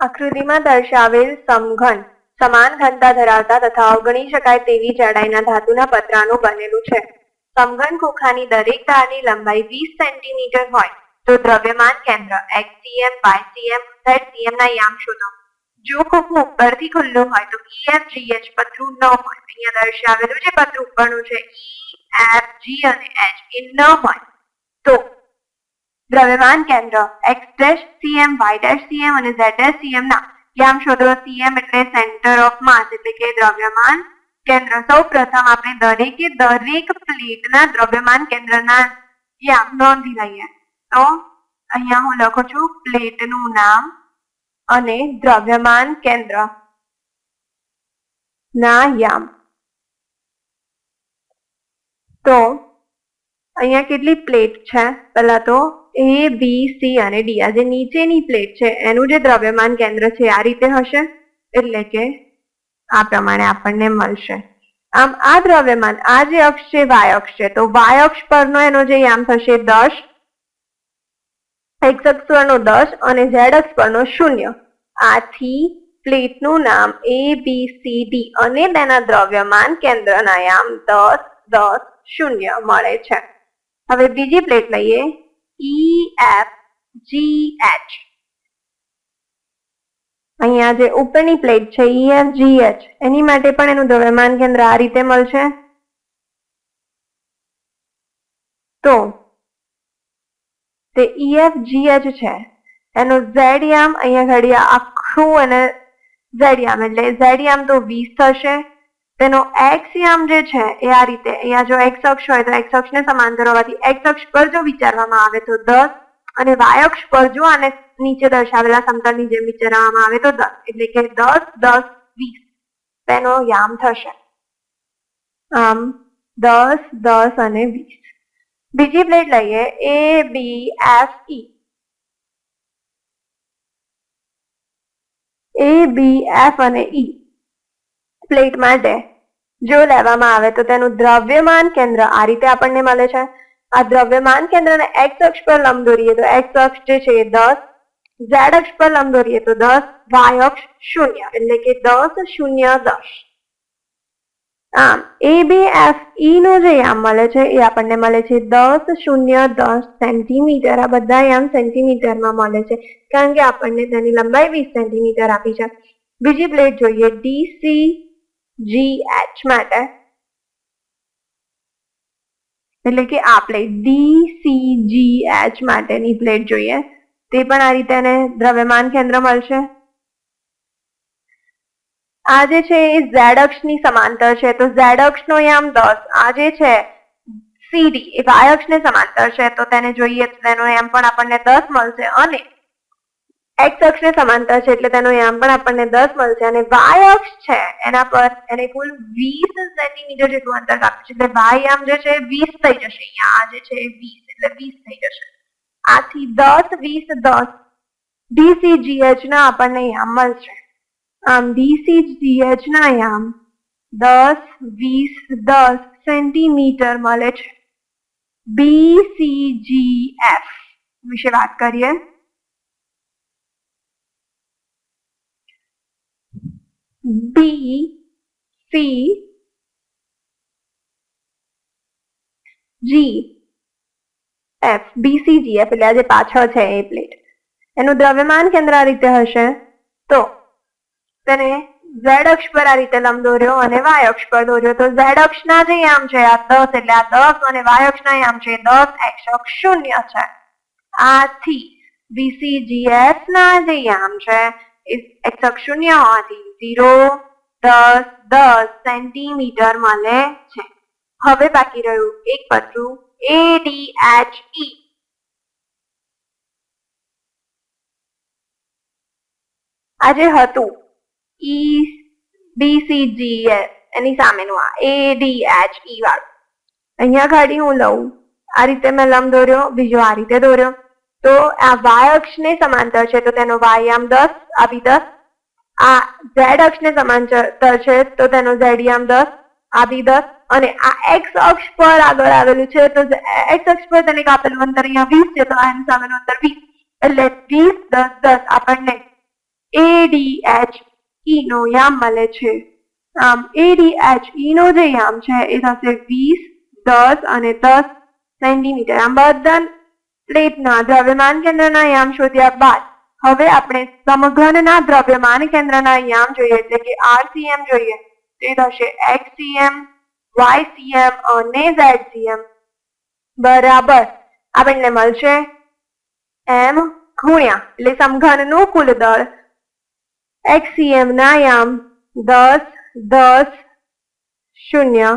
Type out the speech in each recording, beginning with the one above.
આકૃતિમાં દર્શાવેલ સમઘન, સમાન ઘનતા ધરાવતા તથા અવગણી શકાય તેવી જાડાઈના ધાતુના પતરાનું બનેલું છે. સમઘન ખોખાની દરેક ધારની લંબાઈ વીસ સેન્ટીમીટર હોય, તો દ્રવ્યમાન કેન્દ્ર એક્સસીએમ વાયસીએમ ઝેડસીએમ ના યામ શોધો. જો ખોખું ઉપરથી ખુલ્લું હોય, તો ઈએફ જીએચ પતરું ન હોય. અહીંયા દર્શાવેલું જે પતરું ઉપરનું છે ઈ એફ જી અને એચ એ ન હોય. તો દ્રવ્યમાન કેન્દ્ર. X dash CM Y dash CM અને ઝેડ ડેશ સીએમ ના. યામ શોધો સીએમ એટલે સેન્ટર ઓફ માસ એટલે કે દ્રવ્યમાન કેન્દ્ર. સૌ પ્રથમ આપણે દરેકે દરેક પ્લેટના દ્રવ્યમાન કેન્દ્રના યામ નોંધી લઈએ. તો અહીંયા હું લખું છું પ્લેટનું નામ અને દ્રવ્યમાન કેન્દ્ર ના યામ. તો અહીંયા કેટલી પ્લેટ છે? પહેલા તો એ બી સી અને ડી આ જે નીચેની પ્લેટ છે, એનું જે દ્રવ્યમાન કેન્દ્ર છે, આ રીતે હશે? એટલે કે આ પ્રમાણે આપણને મળશે. આમ આ દ્રવ્યમાન, આ જે અક્ષ છે, વાય અક્ષ છે. તો વાય અક્ષ પરનો એનો જે યામ થશે દસ, એક્સ અક્ષ પરનો દસ અને ઝેડ અક્ષ પરનો શૂન્ય. આથી પ્લેટનું નામ એ બી સી ડી અને તેના દ્રવ્યમાન કેન્દ્રના યામ દસ દસ, શૂન્ય મળે છે. હવે બીજી પ્લેટ લઈએ. ઈ એફ જી એચ અહીંયા જે ઉપરની પ્લેટ છે ઈ એફ જી એચ એની માટે પણ એનું દ્રવ્યમાન કેન્દ્ર આ રીતે મળશે. તો, તે ઈ એફ જી એચ છે. એનો ઝેડ અહીંયા ઘડિયા આખું અને ઝેડ એટલે ઝેડ તો વીસ થશે. તેનો એક્સ યામ જે છે, એ આ રીતે, અહીંયા જો એક્સ અક્ષ હોય તો એક્સ અક્ષને સમાંતર હોવાથી એક્સ અક્ષ પર જો વિચારવામાં આવે તો દસ અને વાય અક્ષ પર જો આને નીચે દર્શાવેલા સમતલની જેમ વિચારવામાં આવે તો દસ, એટલે કે દસ દસ, વીસ. તેનો યામ થશે. આમ દસ દસ અને વીસ. બીજી પ્લેટ લઈએ એ બી એફ ઈ એ બી એફ અને ઈ પ્લેટ માટે જો લેવામાં આવે તો તેનું દ્રવ્યમાન કેન્દ્ર આ રીતે આપણને મળે છે. આ દ્રવ્યમાન કેન્દ્રને એક્સ અક્ષ પર લંબ દોરીએ તો એક્સ અક્ષ જે છે એ દસ ઝેડ અક્ષ પર લંબ દોરીએ તો દસ વાય અક્ષ શૂન્ય, એટલે કે દસ શૂન્ય દસ. આમ એ બી એફ ઈ નો જે યામ મળે છે એ આપણને મળે છે દસ શૂન્ય દસ સેન્ટીમીટર. આ બધા યામ સેન્ટીમીટરમાં મળે છે કારણ કે આપણને તેની લંબાઈ વીસ સેન્ટીમીટર આપી છે. બીજી પ્લેટ જોઈએ ડીસી જી એચ માટે એટલે કે આ પ્લેટ ડી એચ માટેની પ્લેટ જોઈએ. તે પણ આ રીતે એને દ્રવ્યમાન કેન્દ્ર મળશે. આ જે છે એ ઝેડ અક્ષની સમાંતર છે. તો ઝેડ અક્ષનો યામ દસ. આ જે છે સીડી એ વાય અક્ષને સમાંતર છે. તો તેને જોઈએ તો તેનો એમ પણ આપણને દસ મળશે. અને એક્સ અક્ષને સમાંતર છે એટલે તેનો યામ પણ આપણને દસ મળશે અને વાય અક્ષ છે એના પર એને કુલ વીસ સેન્ટીમીટર જેટલું અંતર કાપ્યું છે. એટલે વાય યામ જે છે વીસ થઈ જશે અહીંયા. આ જે છે વીસ, એટલે વીસ થઈ જશે. આથી દસ, વીસ, દસ ડીસીજીએચ ના આપણને યામ મળશે. આમ ડીસીજીએચ ના યામ દસ, વીસ, દસ સેન્ટીમીટર મળે છે. બીસીજીએફ વિશે વાત કરીએ. બી F, B, C, G, F એટલે આજે પાછળ છે એ પ્લેટ એનું દ્રવ્યમાન કેન્દ્ર આ રીતે હશે. તો તેને ઝેડ અક્ષ પર આ રીતે લંબ દોર્યો અને વાય અક્ષ પર દોર્યો. તો ઝેડ અક્ષના જે આમ છે આ દસ એટલે આ દસ અને વાય અક્ષના આમ છે દસ એક્સ અક્ષ શૂન્ય છે. આથી બીસીજીએફ ના જે આમ છે એ એક્સ અક્ષ શૂન્ય હોવાથી ઝીરો દસ દસ સેન્ટીમીટર મળે છે. હવે બાકી રહ્યું એક પત્રું એ ડી એચ ઈ આજે હતું ઈ બી સી જી એની સામેનું આ એ ડી એચ ઈ વાળું. અહીંયા ગાડી હું લઉં. આ રીતે મેં લંબ દોર્યો, બીજો આ રીતે દોર્યો. તો આ વાય અક્ષને સમાંતર છે, તો તેનો વાયામ દસ, આ બી દસ આ ઝેડ અક્ષને સમાંતર છે, તો તેનો ઝેડિયામ દસ આ બી દસ, અને આ એક્સ અક્ષ પર આગળ આવેલું છે, તો એક્સ અક્ષ પર તેને કાપેલું અંતર અહીંયા વીસ છે, તો આની સામેનું અંતર વીસ. એટલે વીસ, દસ દસ આપણને એ એડીએચ ઈ નો યામ મળે છે. આમ એડીએચ ઈ નો જે યામ છે, એ થશે વીસ, દસ અને દસ સેન્ટીમીટર. આમ બધા પ્લેટના દ્રવ્યમાન કેન્દ્રના યામ શોધ્યા બાદ હવે આપણે સમગ્રના દ્રવ્યમાન કેન્દ્રના યામ જોઈએ, એટલે કે આરસીએમ જોઈએ. તે થશે એક્સસીએમ, વાયસીએમ અને ઝેડસીએમ. બરાબર. આપણને મળશે એમ ગુણ્યા. એટલે સમઘનનું કુલ દળ એક્સસીએમ ના યામ દસ દસ, શૂન્ય,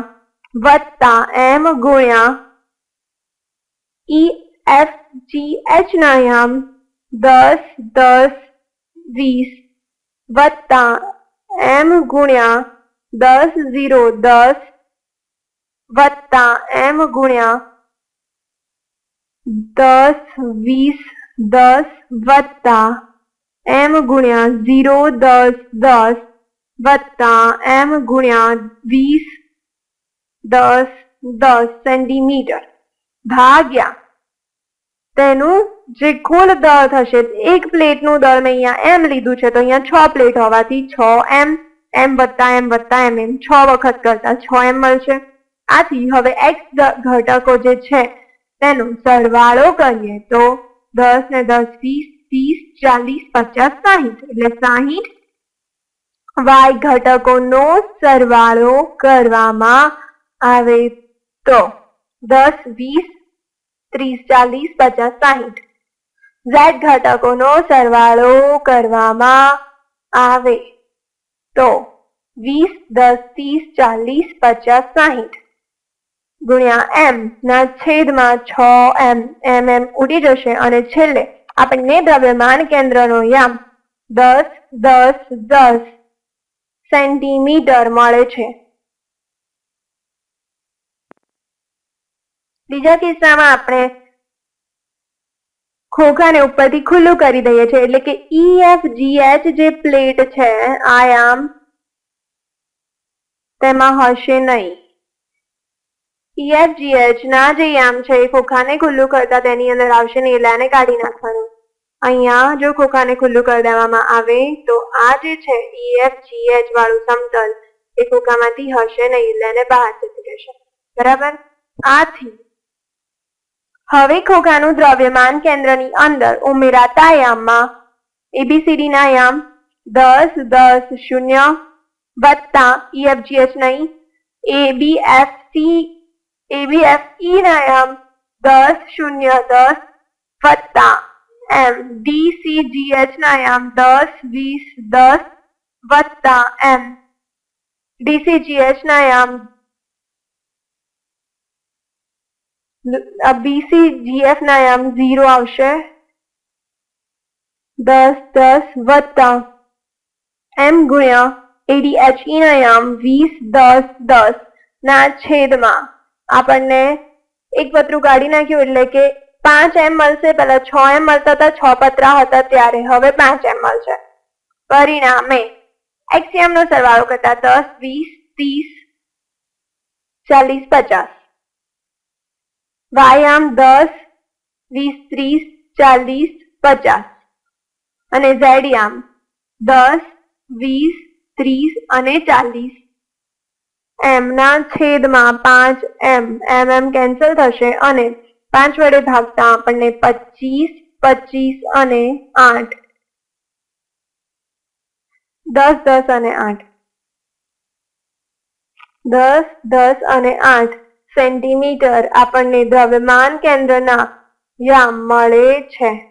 વત્તા એમ ગુણ્યા ઈ એફ જી એચ ના યામ દસ દસ વીસ વત્તા એમ ગુણ્યા દસ ઝીરો દસ વત્તા એમ ગુણ્યા દસ વીસ દસ વત્તા એમ ગુણ્યા ઝીરો દસ દસ વત્તા એમ ગુણ્યા વીસ દસ દસ સેન્ટીમીટર ભાગ્યા તેનું જે કુલ દળ થશે, એક પ્લેટનું દળ મેં અહીંયા એમ લીધું છે, તો અહીંયા છ પ્લેટ હોવાથી છ એમ એમ વત્તા એમ વત્તા એમ એમ છ વખત કરતા છ એમ મળશે. આથી હવે એક્સ ઘટકો જે છે, તેનો સરવાળો કરીએ તો દસ ને દસ વીસ, ત્રીસ, ચાલીસ, પચાસ, સાહીઠ, એટલે સાહીઠ વાય ઘટકોનો સરવાળો કરવામાં આવે તો દસ, વીસ ત્રીસ ચાલીસ, પચાસ, સાહીઠ. ઝેડ ઘટકોનો સરવાળો કરવામાં આવે તો વીસ, દસ, ત્રીસ, ચાલીસ, પચાસ, સાહીઠ. ગુણ્યા એમ ના છેદમાં છ એમ એમ એમ ઉડી જશે અને છેલ્લે આપણને દ્રવ્યમાન કેન્દ્રનો યામ દસ દસ દસ સેન્ટીમીટર મળે છે. બીજા કિસ્સામાં આપણે ખોખાને ઉપરથી ખુલ્લું કરી દઈએ છીએ. એટલે કે ઈ એફ જી એચ જે પ્લેટ છે આયામ તેમાં હશે નહીં. EFGH ના જે યામ છે, એ ખોખાને ખુલ્લું કરતા તેની અંદર આવશે ને એટલે આને કાઢી નાખવાનું. અહીંયા જો ખોખાને ખુલ્લું કરી દેવામાં આવે, તો આ જે છે EFGH વાળું સમતલ, એ ખોખામાંથી હશે નહીં. એટલે એને બહાર જતી રહેશે. બરાબર? આથી હવે ખોખાનું દ્રવ્યમાન કેન્દ્રની અંદર ઉમેરાતા યામમાં એબીસીડી ના યામ દસ દસ, શૂન્ય, વત્તા ઈએફજીએચ નહીં એબીએફસી ઈ ના યામ દસ, શૂન્ય, દસ, વત્તા એમ ડીસીજીએચ ના યામ દસ, વીસ, દસ, વત્તા એમ ડીસીજીએચ ના યામ બીસીજીએફ ના યામ ઝીરો આવશે દસ દસ વત્તા એમ ગુણ્યા એડીએચઈ ના એમ વીસ દસ દસ ના છેદમાં આપણને એક પતરું કાઢી નાખ્યું એટલે કે પાંચ એમ મળશે પેલા છ એમ મળતા હતા છ પતરા હતા ત્યારે હવે પાંચ એમ મળશે પરિણામે એક્સિયમ નો સરવાળો કરતા દસ વીસ ત્રીસ ચાલીસ પચાસ વાયામ દસ, વીસ, ત્રીસ, ચાલીસ, પચાસ. અને ઝેડિયામ દસ, વીસ, ત્રીસ અને ચાલીસ. એમના છેદમાં પાંચ એમ. એમ એમ કેન્સલ થશે અને પાંચ વડે ભાગતા આપણને પચીસ પચીસ અને આઠ. દસ દસ અને આઠ. દસ દસ અને આઠ. સેન્ટીમીટર આપણને દ્રવ્યમાન કેન્દ્રના યામ મળે છે.